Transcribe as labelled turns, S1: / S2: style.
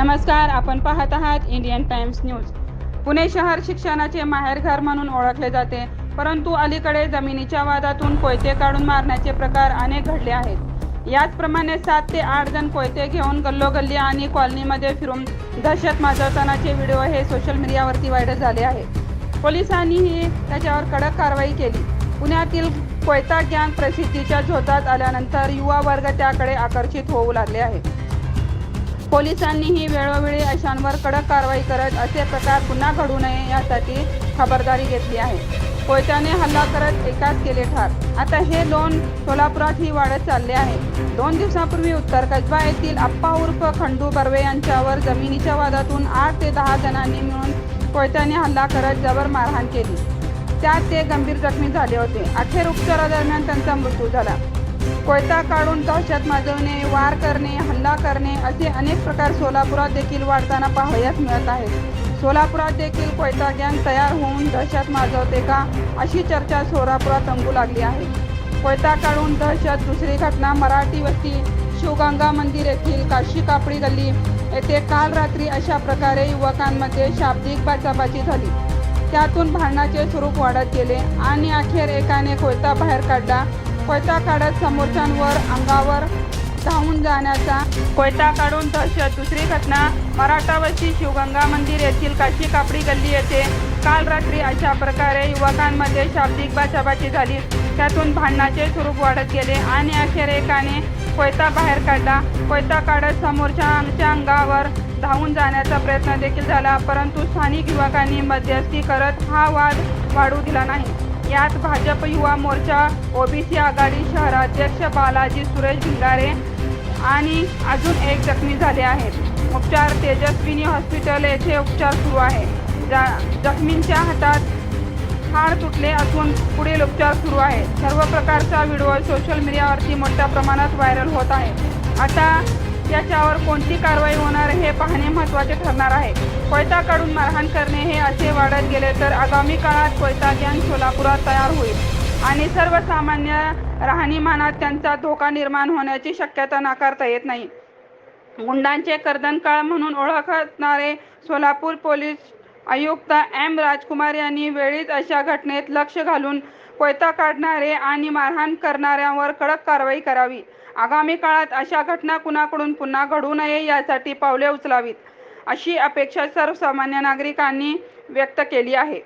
S1: नमस्कार आपण पाहत आहात इंडियन टाइम्स न्यूज. पुणे शहर शिक्षणाचे माहेरघर म्हणून ओळखले जाते परंतु अलीकडे जमिनीच्या वादातून कोयते काढून मारण्याचे प्रकार अनेक घडले आहेत. याचप्रमाणे सात ते आठ जण कोयते घेऊन गल्लोगल्ली आणि कॉलनीमध्ये फिरून दहशत माजवतानाचे व्हिडिओ हे सोशल मीडियावरती व्हायरल झाले आहे पोलिसांनीही त्याच्यावर कडक कारवाई केली. पुण्यातील कोयता गँग प्रसिद्धीच्या झोतात आल्यानंतर युवा वर्ग त्याकडे आकर्षित होऊ लागले आहे पोलिसांनीही वेळोवेळी अशांवर कडक कारवाई करत असे प्रकार पुन्हा घडू नये यासाठी खबरदारी घेतली आहे. कोयत्याने हल्ला करत एकाच केले ठार. आता हे लोन सोलापुरातही वाढत चालले आहे. दोन दिवसापूर्वी उत्तर कसबा येथील अप्पा उर्फ खंडू बर्वे यांच्यावर जमिनीच्या वादातून आठ ते दहा जणांनी मिळून कोयत्याने हल्ला करत जबर मारहाण केली. त्यात ते गंभीर जखमी झाले होते. अखेर उपचारादरम्यान त्यांचा मृत्यू झाला. कोयता काढून दहशत माजवणे वार करणे हल्ला करणे असे अनेक प्रकार सोलापुरात देखील वाढताना पाहावयास मिळत आहेत. सोलापुरात देखील कोयता गँग तयार होऊन दहशत माजवते का अशी चर्चा सोलापुरात रंगू लागली आहे. कोयता काढून दहशत दुसरी घटना मराठी वस्ती शिवगंगा मंदिर येथील काशी कापडी गल्ली येथे काल रात्री अशा प्रकारे युवकांमध्ये शाब्दिक बाचाबाची झाली. त्यातून भांडणाचे स्वरूप वाढत गेले आणि अखेर एकाने कोयता बाहेर काढला. कोयता काढत समोरच्यांवर अंगावर धावून जाण्याचा. कोयता काढून दहशत. दुसरी घटना मराठावस्ती शिवगंगा मंदिर येथील काशी कापडी गल्ली येथे काल रात्री अशा प्रकारे युवकांमध्ये शाब्दिक बाचाबाची झाली. त्यातून भांडणाचे स्वरूप वाढत गेले आणि अखेर एकाने कोयता बाहेर काढला. कोयता काढत समोरच्या आमच्या अंगावर धावून जाण्याचा प्रयत्न देखील झाला परंतु स्थानिक युवकांनी मध्यस्थी करत हा वाद वाढू दिला नाही. यात भाजप युवा मोर्चा ओबीसी आघाडी शहराध्यक्ष बालाजी सुरेश भिंगारे आणि अजून एक जखमी झाले आहेत. उपचार तेजस्विनी हॉस्पिटल येथे उपचार सुरू आहे. जा जखमींच्या हातात हाड तुटले असून पुढील उपचार सुरू आहे सर्व प्रकारचा व्हिडिओ सोशल मीडियावरती मोठ्या प्रमाणात व्हायरल होत आहे. आता याच्यावर कोणती कारवाई होणार हे पाहणे महत्त्वाचे ठरणार आहे. कोयताकडून मारहाण करणे हे असे वाढत गेले तर आगामी काळात कोयता गॅन सोलापुरात तयार होईल. आणि सर्वसामान्य राहणीमानात त्यांचा धोका निर्माण होण्याची शक्यता नाकारता येत नाही. गुंडांचे कर्दनकाळ म्हणून ओळखणारे सोलापूर पोलीस आयुक्त एम राजकुमार यांनी वेळीच अशा घटनेत लक्ष घालून कोयता काढणारे आणि मारहाण करणाऱ्यांवर कडक कारवाई करावी. आगामी काळात अशा घटना कुणाकडून पुन्हा घडू नये यासाठी पावले उचलावीत अशी अपेक्षा सर्वसामान्य नागरिकांनी व्यक्त केली आहे.